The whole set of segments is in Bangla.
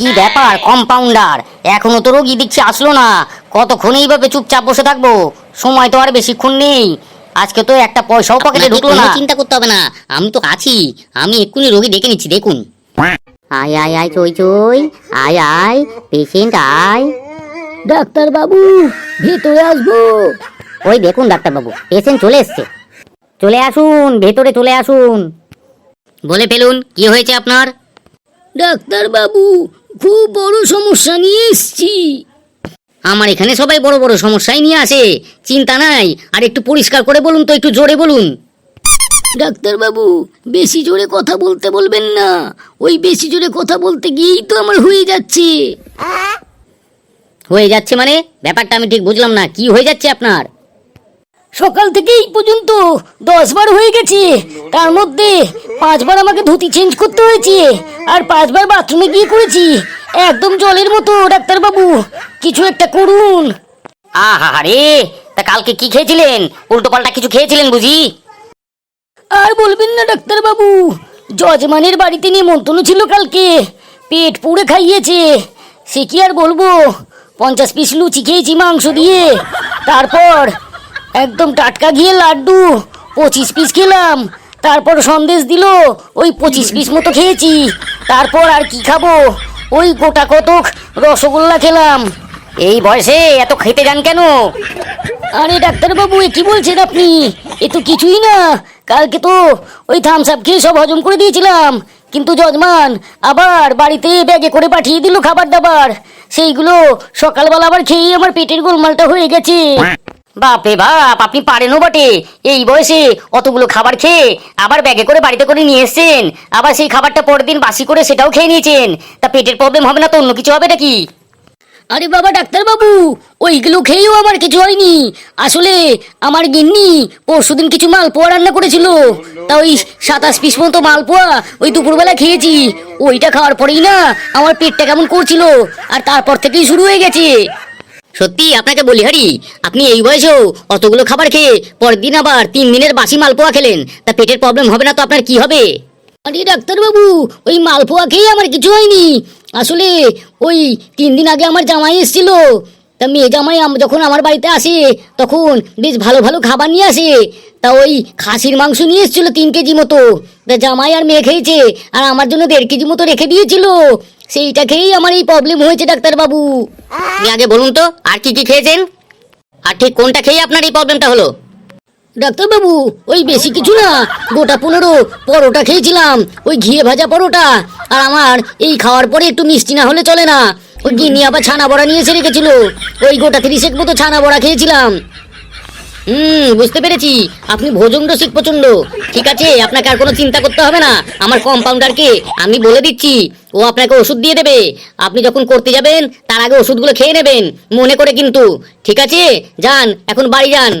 কি ব্যাপার কম্পাউন্ডার এখনও তো রোগী দেখছি আসলো না। কতক্ষণ এইভাবে চুপচাপ বসে থাকব? সময় তো আর বেশিক্ষণ নেই। আজকে তো একটা পয়সাও পকেটে ঢুকলো না। চিন্তা করতে হবে না। আমি তো আছি। আমি এক্ষুনি রোগী ডেকে নিচ্ছি দেখুন। আয় আয় আয় চই চই। আয় আয়। পেশেন্ট আয়। ডাক্তার বাবু ভেতরে আসব। ওই দেখুন ডাক্তারবাবু পেশেন্ট চলে এসছে। চলে আসুন ভেতরে চলে আসুন। বলে ফেলুন কি হয়েছে আপনার? ডাক্তার বাবু খুব বড় সমস্যা নিয়ে এসছি। আমার এখানে সবাই বড় বড় সমস্যাই নিয়ে আসে। চিন্তা নাই। আর একটু পরিষ্কার করে বলুন তো একটু জোরে বলুন। ডাক্তার বাবু বেশি জোরে কথা বলতে বলবেন না। ওই বেশি জোরে কথা বলতে গিয়েই তো আমার হয়ে যাচ্ছে। হয়ে যাচ্ছে মানে? ব্যাপারটা আমি ঠিক বুঝলাম না। কি হয়ে যাচ্ছে আপনার? সকাল থেকে এই পর্যন্ত দশ বার হয়ে গেছে। তার মধ্যে পাঁচবার আমাকে ধুতি চেঞ্জ করতে হয়েছে। আর পাঁচবার বাথরুমে গিয়ে করেছি। একদম জলের মতো ডাক্তারবাবু। কিছু একটা করুন। আহা রে তা কালকে কি খেয়েছিলেন? উল্টো পাল্টা কিছু খেয়েছিলেন বুঝি? আর বলবেন না ডাক্তারবাবু। যজমানের বাড়িতে নিমন্ত্রণ ছিল কালকে। পেট পুড়ে খাইয়েছে। সে কি আর বলব? পঞ্চাশ পিস লুচি খেয়েছি মাংস দিয়ে। তারপর একদম টাটকা ঘিয়ে লাড্ডু পঁচিশ পিস খেলাম। তারপর সন্দেশ দিল, ওই পঁচিশ পিস মতো খেয়েছি, তারপর আর কি খাব? ওই গোটা কতক রসগোল্লা খেলাম। এই বয়সে এত খেতে যান কেন? আরে ডাক্তারবাবু, এ কি বলছেন আপনি? এ তো কিছুই না। কালকে তো ওই থামস আপ খেয়ে সব হজম করে দিয়েছিলাম, কিন্তু যজমান আবার বাড়িতে ব্যাগে করে পাঠিয়ে দিল খাবার দাবার। সেইগুলো সকালবেলা আবার খেয়েই আমার পেটের গোলমালটা হয়ে গেছে। বাপরে বাপ, আপনি পারেনও বটে। এই বয়সে অতগুলো খাবার খেয়ে আবার ব্যাগে করে বাড়িতে করে নিয়ে এসছেন। আবার সেই খাবারটা পরের দিন বাসি করে সেটাও খেয়ে নিয়েছেন। তা পেটের প্রবলেম হবে না তো, অন্য কিছু হবে নাকি? আরে বাবা, ডাক্তারবাবু, ওইগুলো খেয়েও আমার কিছু হয়নি। আসলে আমার গিন্নি পরশুদিন কিছু মালপোয়া রান্না করেছিল। তা ওই সাতাশ পিস মতো মালপোয়া ওই দুপুরবেলা খেয়েছি। ওইটা খাওয়ার পরেই না আমার পেটটা কেমন করছিল। আর তারপর থেকেই শুরু হয়ে গেছে। সত্যি, আপনাকে বলি, হারি, আপনি এই বয়সেও অতগুলো খাবার খেয়ে পরের দিন আবার তিন দিনের বাসি মালপোয়া খেলেন। তা পেটের প্রবলেম হবে না তো, আপনার কি হবে? আরে ডাক্তারবাবু, ওই মালপোয়া খেয়ে আমার কিছু হয়নি। আসলে ওই তিন দিন আগে আমার জামাই এসেছিল। তা মেয়ে জামাই যখন আমার বাড়িতে আসে, তখন বেশ ভালো ভালো খাবার নিয়ে আসে। তা ওই খাসির মাংস নিয়ে এসেছিল তিন কেজি মতো। তা জামাই আর মেয়ে খেয়েছে, আর আমার জন্য দেড় কেজি মতো রেখে দিয়েছিল। সেইটা খেয়েই আমার এই প্রবলেম হয়েছে, ডাক্তারবাবু। আপনি আগে বলুন তো, আর কি কি খেয়েছেন? আর ঠিক কোনটা খেয়ে আপনার এই প্রবলেমটা হলো? ডাক্তারবাবু, ওই বেশি কিছু না, গোটা পনেরো পরোটা খেয়েছিলাম, ওই ঘিয়ে ভাজা পরোটা। আর আমার এই খাওয়ার পরে একটু মিষ্টি না হলে চলে না। ওই গিনি আবার ছানা বড়া নিয়ে এসে রেখেছিল, ওই গোটা তিরিশেক মতো ছানা বড়া খেয়েছিলাম। হুম বুঝতে পেরেছি। আপনি ভোজন রসিক প্রচণ্ড ঠিক আছে আপনাকে আর কোনো চিন্তা করতে হবে না। আমার কম্পাউন্ডারকে আমি বলে দিচ্ছি। ও আপনাকে ওষুধ দিয়ে দেবে। আপনি যখন করতে যাবেন তার আগে ওষুধগুলো খেয়ে নেবেন। মনে করে কিন্তু। ঠিক আছে? যান এখন বাড়ি যান।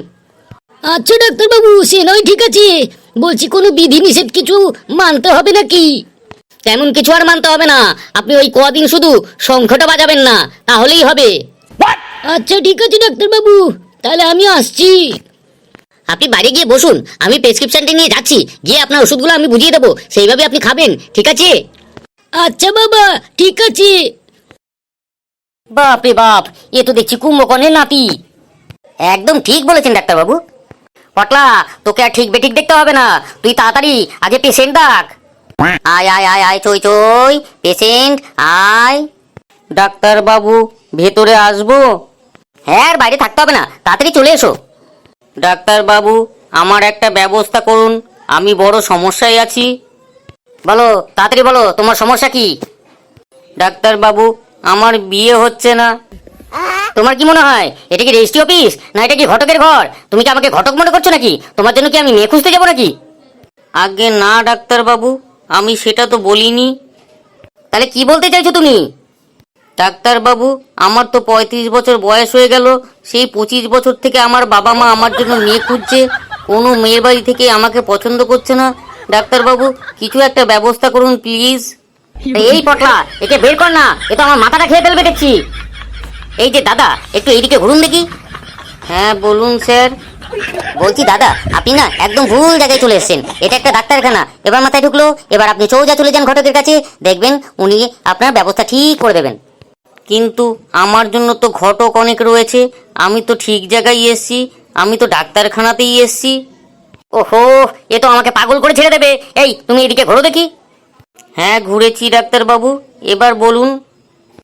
আচ্ছা ডাক্তারবাবু সে নয় ঠিক আছে। বলছি কোনো বিধি নিষেধ কিছু মানতে হবে নাকি? তেমন কিছু আর মানতে হবে না। আপনি ওই কদিন শুধু শঙ্খটা বাজাবেন না। তাহলেই হবে। আচ্ছা ঠিক আছে ডাক্তারবাবু। তাহলে আমি আসছি। আপনি বাইরে গিয়ে বসুন আমি প্রেসক্রিপশনটা নিয়ে যাচ্ছি। গিয়ে আপনার ওষুধগুলো আমি বুঝিয়ে দেবো সেইভাবে আপনি খাবেন ঠিক আছে? আচ্ছা বাবা ঠিক আছে। বাপ রে বাপ এ তো দেখছি কুম্ভকর্ণের নাতি। একদম ঠিক বলেছেন ডাক্তারবাবু। পটলা তোকে আর ঠিক বেঠিক দেখতে হবে না। তুই তাড়াতাড়ি আগে পেশেন্ট ডাক। আয় আয় আয় আয় চই চই পেশেন্ট আয়। ডাক্তারবাবু ভেতরে আসব? হ্যাঁ আর বাইরে থাকতে হবে না। তাড়াতাড়ি চলে এসো। ডাক্তারবাবু আমার একটা ব্যবস্থা করুন। আমি বড় সমস্যায় আছি। বলো তাড়াতাড়ি বলো তোমার সমস্যা কি? ডাক্তারবাবু আমার বিয়ে হচ্ছে না। তোমার কি মনে হয়? এটা কি রেজিস্ট্রি অফিস না এটা কি ঘটকের ঘর? তুমি কি আমাকে ঘটক মনে করছ নাকি? তোমার জন্য কি আমি মেয়ে খুঁজতে যাব নাকি? আগে না ডাক্তারবাবু আমি সেটা তো বলিনি। তাহলে কি বলতে চাইছো তুমি? ডাক্তারবাবু আমার তো পঁয়ত্রিশ বছর বয়স হয়ে গেল। সেই পঁচিশ বছর থেকে আমার বাবা মা আমার জন্য মেয়ে খুঁজছে। কোনো মেয়ের বাড়ি থেকে আমাকে পছন্দ করছে না। ডাক্তারবাবু কিছু একটা ব্যবস্থা করুন প্লিজ। এই পটলা একে বের কর না। এ তো আমার মাথাটা খেয়ে ফেলবে দেখছি। এই যে দাদা একটু এইদিকে ঘুরুন দেখি। হ্যাঁ বলুন স্যার। বলছি দাদা আপনি না একদম ভুল জায়গায় চলে এসেছেন। এটা একটা ডাক্তারখানা। এবার মাথায় ঢুকলো এবার আপনি চৌজা চলে যান ঘটকের কাছে। দেখবেন উনি আপনার ব্যবস্থা ঠিক করে দেবেন। কিন্তু আমার জন্য তো ঘটক অনেক রয়েছে। আমি তো ঠিক জায়গায় এসেছি। আমি তো ডাক্তারখানাতেই এসেছি। ওহো, এ তো আমাকে পাগল করে ছেড়ে দেবে। এই, তুমি এদিকে ঘোরো দেখি। হ্যাঁ ঘুরেছি ডাক্তারবাবু। এবার বলুন।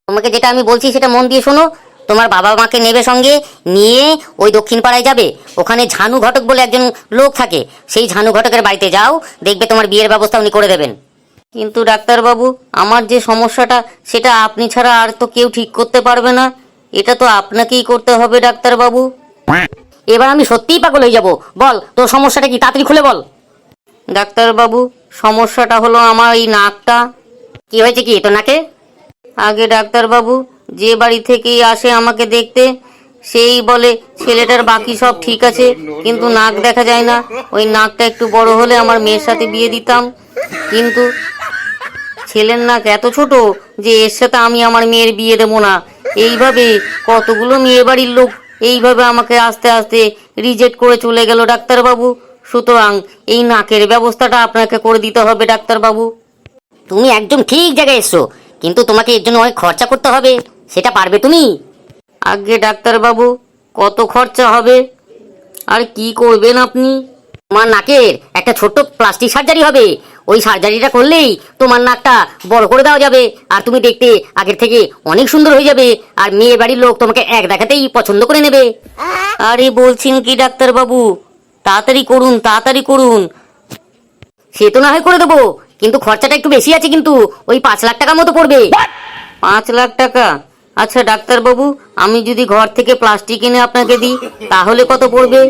তোমাকে যেটা আমি বলছি সেটা মন দিয়ে শোনো। তোমার বাবা মাকে নেবে সঙ্গে, নিয়ে ওই দক্ষিণ পাড়ায় যাবে। ওখানে ঝানু ঘটক বলে একজন লোক থাকে। সেই ঝানু ঘটকের বাড়িতে যাও। দেখবে তোমার বিয়ের ব্যবস্থা উনি করে দেবেন। কিন্তু ডাক্তারবাবু, আমার যে সমস্যাটা, সেটা আপনি ছাড়া আর তো কেউ ঠিক করতে পারবে না। এটা তো আপনাকেই করতে হবে ডাক্তারবাবু। এবার আমি সত্যিই পাগল হয়ে যাব। বল, তোর সমস্যাটা কি? তাড়াতাড়ি খুলে বল। ডাক্তারবাবু, সমস্যাটা হলো আমার এই নাকটা। কি হয়েছে কি? তোর নাকে? আগে ডাক্তারবাবু, যে বাড়ি থেকেই আসে আমাকে দেখতে, সেই বলে, ছেলেটার বাকি সব ঠিক আছে, কিন্তু নাক দেখা যায় না। ওই নাকটা একটু বড় হলে আমার মেয়ের সাথে বিয়ে দিতাম। কিন্তু ছেলের নাক এত ছোট যে এর সাথে আমি আমার মেয়ের বিয়ে দেবো না। এইভাবে কতগুলো মেয়ে বাড়ির লোক এইভাবে আমাকে আস্তে আস্তে রিজেক্ট করে চলে গেল ডাক্তারবাবু। সুতরাং এই নাকের ব্যবস্থাটা আপনাকে করে দিতে হবে ডাক্তারবাবু। তুমি একদম ঠিক জায়গায় এসছো কিন্তু তোমাকে এর জন্য অনেক খরচা করতে হবে সেটা পারবে তুমি? আগে ডাক্তারবাবু কত খরচা হবে? আর কি করবেন আপনি? তোমার নাকের একটা ছোট্ট প্লাস্টিক সার্জারি হবে। ওই সার্জারিটা করলেই তোমার নাকটা বড় করে দেওয়া যাবে আর তুমি দেখতে আগের থেকে অনেক সুন্দর হয়ে যাবে আর মেয়ে বাড়ির লোক তোমাকে এক দেখাতেই পছন্দ করে নেবে। আরে বলছেন কি ডাক্তারবাবু? তাড়াতাড়ি করুন তাড়াতাড়ি করুন। সে তো না হয় করে দেবো কিন্তু খরচাটা একটু বেশি আছে কিন্তু ওই পাঁচ লাখ টাকার মতো পড়বে। পাঁচ লাখ টাকা? আচ্ছা ডাক্তারবাবু আমি যদি ঘর থেকে প্লাস্টিক এনে আপনাকে দিই তাহলে কত পড়বে?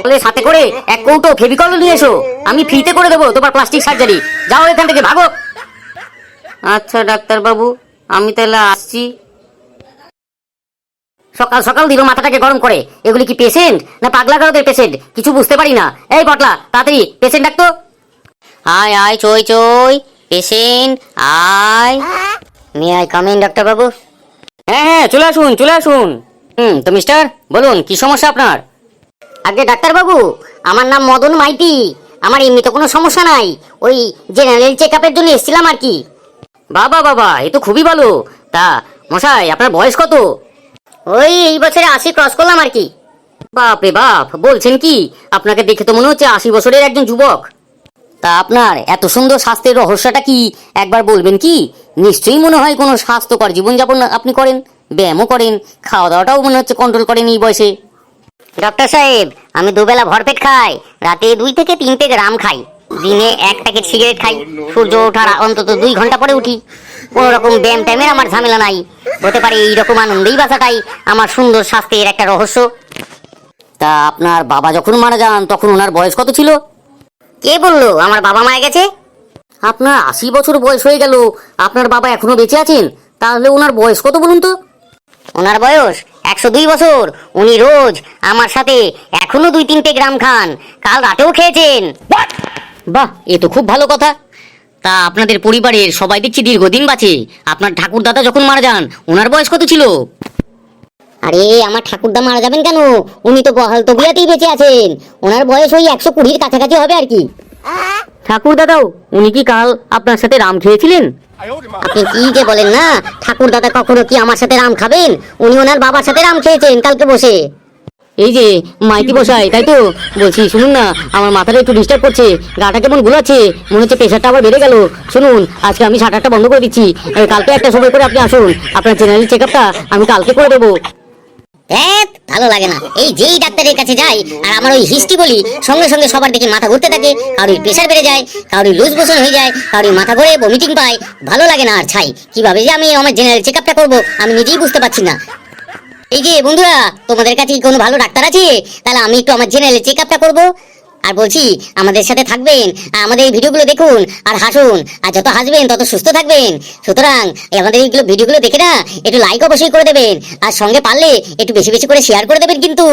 তাহলে সাথে করে এক কৌটো ফেভিকল নিয়ে এসো। আমি ফ্রিতে করে দেবো তোমার প্লাস্টিক সার্জারি। যাও এখান থেকে ভাগো। আচ্ছা ডাক্তারবাবু আমি তাহলে আসছি। সকাল সকাল দিল মাথাটাকে গরম করে। এগুলি কি পেশেন্ট না পাগলা গারদের পেশেন্ট কিছু বুঝতে পারি না। এই পটলা তাড়াতাড়ি পেশেন্ট ডাকতো। আয় আয় চই চই পেশেন্ট আয়। মে আই কামিন ডাক্তার বাবু হ্যাঁ হ্যাঁ চলে আসুন চলে আসুন। হুম তো মিস্টার বলুন কি সমস্যা আপনার? আগে ডাক্তার বাবু আমার নাম মদন মাইতি। আমার এমনিতে কোনো সমস্যা নাই। ওই জেনারেল চেক আপের জন্য এসেছিলাম আর কি। বাবা বাবা এ তো খুবই ভালো। তা মশাই আপনার বয়স কত? ওই এই বছরে আশি ক্রস করলাম আর কি। বাপ রে বাপ বলছেন কি? আপনাকে দেখে তো মনে হচ্ছে আশি বছরের একজন যুবক। তা আপনার এত সুন্দর স্বাস্থ্যের রহস্যটা কি? একবার বলবেন কি? নিশ্চয়ই মনে হয় কোনো স্বাস্থ্যকর জীবনযাপন আপনি করেন ব্যায়ামও করেন খাওয়া দাওয়াটাও মনে হচ্ছে কন্ট্রোল করেন এই বয়সে। ডক্টর সাহেব আমি দুবেলা ভরপেট খাই রাতে দুই থেকে তিনটে গ্রাম খাই দিনে এক প্যাকেট সিগারেট খাই সূর্য ওঠার অন্তত দুই ঘণ্টা পরে উঠি। কোনো রকম ব্যায়াম ট্যামের আমার ঝামেলা নাই হতে পারে এই রকম আনন্দেই বাঁচাটাই আমার সুন্দর স্বাস্থ্যের একটা রহস্য। তা আপনার বাবা যখন মারা যান তখন ওনার বয়স কত ছিল? কে বলল? আমার বাবা মারা গেছে? আপনার আশি বছর বয়স হয়ে গেল। আপনার বাবা এখনও বেঁচে আছেন? তাহলে ওনার বয়স কত বলুন তো? ওনার বয়স একশো দুই বছর। উনি রোজ আমার সাথে এখনও দুই তিনটে গ্রাম খান। কাল রাতেও খেয়েছেন। বাহ এ তো খুব ভালো কথা। তা আপনাদের পরিবারের সবাই দেখছি দীর্ঘদিন বাঁচে। আপনার ঠাকুর দাদা যখন মারা যান ওনার বয়স কত ছিল? আরে আমার ঠাকুরদা মারা যাবেন কেন? উনি তো বহাল তো বিয়াতেই বেঁচে আছেন। ওনার বয়স ওই একশো কুড়ির কাছাকাছি হবে আর কি। ঠাকুর দাদাও উনি কি কাল আপনার সাথে রাম খেয়েছিলেন? আপনি কি যে বলেন না ঠাকুর দাদা কখনো কি আমার সাথে রাম খাবেন? উনি ওনার বাবার সাথে রাম খেয়েছেন কালকে বসে। এই যে মাইতি বসাই তাই তো? বলছি, শুনুন না, আমার মাথাটা একটু ডিস্টার্ব করছে, গাটা কেমন গুলাচ্ছে মনে হচ্ছে প্রেশারটা আবার বেড়ে গেল। শুনুন, আজকে আমি শাটারটা বন্ধ করে দিচ্ছি কালকে একটা সময় করে আপনি আসুন, আপনার জেনারেল চেক আপটা আমি কালকে করে দেবো। হ্যাঁ ভালো লাগে না। এই যেই ডাক্তারের কাছে যাই, আর আমার ওই হিস্ট্রি বলি, সঙ্গে সঙ্গে সবার দেখি মাথা ঘুরতে থাকে কারোর প্রেশার বেড়ে যায় কারোর লুজ মোশন হয়ে যায় কারোর মাথা ঘুরে বমিটিং পায়, ভালো লাগে না আর ছাই। কীভাবে যে আমি আমার জেনারেল চেক আপটা করব, আমি নিজেই বুঝতে পারছি না। এই যে বন্ধুরা, তোমাদের কাছে কোনো ভালো ডাক্তার আছে? তাহলে আমি একটু আমার জেনারেল চেক আপটা করব। আর বলছি, আমাদের সাথে থাকবেন, আমাদের এই ভিডিওগুলো দেখুন আর হাসুন, আর যত হাসবেন, তত সুস্থ থাকবেন। সুতরাং আমাদের এইগুলো ভিডিওগুলো দেখে না, একটু লাইক অবশ্যই করে দেবেন, আর সঙ্গে পারলে একটু বেশি বেশি করে শেয়ার করে দেবেন কিন্তু।